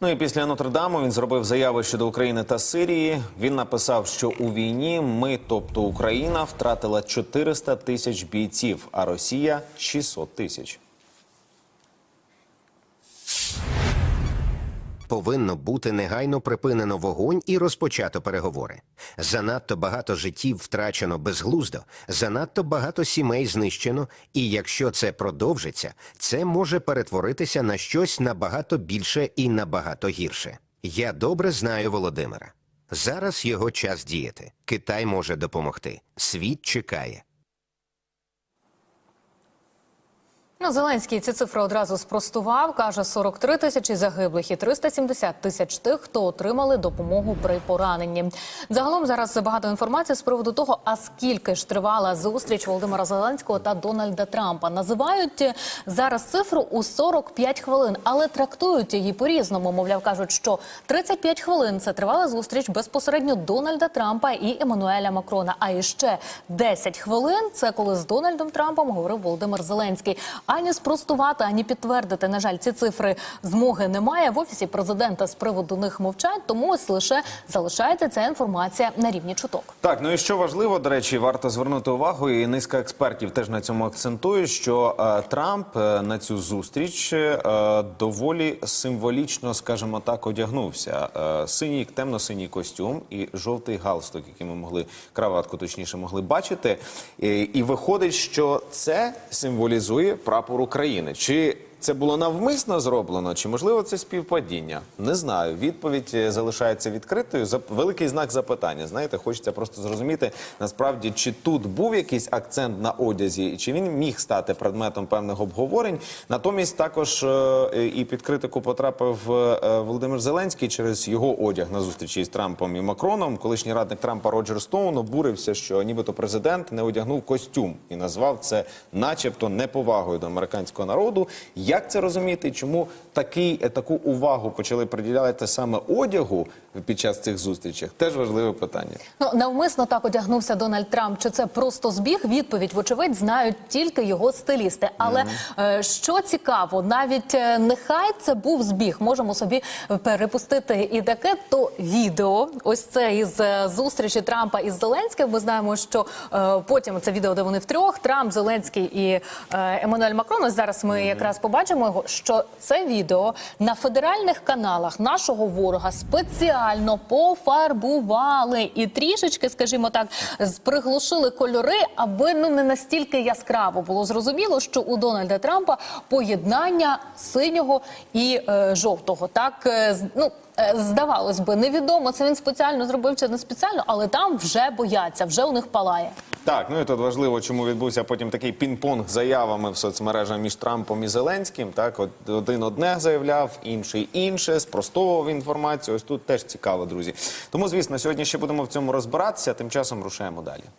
Ну і після Нотр-Даму він зробив заяви щодо України та Сирії. Він написав, що у війні ми, тобто Україна, втратила 400 тисяч бійців, а Росія 600 тисяч. Повинно бути негайно припинено вогонь і розпочато переговори. Занадто багато життів втрачено безглуздо, занадто багато сімей знищено, і якщо це продовжиться, це може перетворитися на щось набагато більше і набагато гірше. Я добре знаю Володимира. Зараз його час діяти. Китай може допомогти. Світ чекає. Ну, Зеленський ці цифри одразу спростував. Каже, 43 тисячі загиблих і 370 тисяч тих, хто отримали допомогу при пораненні. Загалом зараз багато інформації з приводу того, а скільки ж тривала зустріч Володимира Зеленського та Дональда Трампа. Називають зараз цифру у 45 хвилин, але трактують її по-різному. Мовляв, кажуть, що 35 хвилин це тривала зустріч безпосередньо Дональда Трампа і Еммануеля Макрона. А іще 10 хвилин це коли з Дональдом Трампом говорив Володимир Зеленський. Ані спростувати, ані підтвердити, на жаль, ці цифри змоги немає. В офісі президента з приводу них мовчать, тому ось лише залишається ця інформація на рівні чуток. Так, ну і що важливо, до речі, варто звернути увагу, і низка експертів теж на цьому акцентує, що е, Трамп е, на цю зустріч е, доволі символічно, скажімо так, одягнувся. Е, синій, темно-синій костюм і жовтий галстук, який ми могли краватку, точніше, могли бачити. І, і виходить, що це символізує прапор України. Чи це було навмисно зроблено, чи можливо це співпадіння? Не знаю. Відповідь е, залишається відкритою. Великий знак запитання. Знаєте, хочеться просто зрозуміти насправді, чи тут був якийсь акцент на одязі, чи він міг стати предметом певних обговорень. Натомість також е, і під критику потрапив е, Володимир Зеленський через його одяг на зустрічі з Трампом і Макроном. Колишній радник Трампа Роджер Стоун обурився, що нібито президент не одягнув костюм і назвав це, начебто, неповагою до американського народу. Як це розуміти? Чому такий, е, таку увагу почали приділяти саме одягу під час цих зустрічей? Теж важливе питання. Ну навмисно так одягнувся Дональд Трамп. Чи це просто збіг? Відповідь, вочевидь, знають тільки його стилісти. Але е, що цікаво, навіть е, нехай це був збіг. Можемо собі перепустити і таке то відео. Ось це із зустрічі Трампа із Зеленським. Ми знаємо, що е, потім це відео, де вони втрьох Трамп, Зеленський і е, Еммануель Макрон. Ось зараз ми якраз побачимо його. Що це відео на федеральних каналах нашого ворога спеціально пофарбували і трішечки, скажімо так, приглушили кольори, аби ну не настільки яскраво було зрозуміло, що у Дональда Трампа поєднання синього і е, жовтого. Так е, ну. Е, Здавалось би, невідомо, це він спеціально зробив чи не спеціально, але там вже бояться, вже у них палає. Так, ну і тут важливо, чому відбувся потім такий пінг-понг заявами в соцмережах між Трампом і Зеленським. Так, от один одне заявляв, інший інше, спростовував інформацію. Ось тут теж цікаво, друзі. Тому, звісно, сьогодні ще будемо в цьому розбиратися. Тим часом рушаємо далі.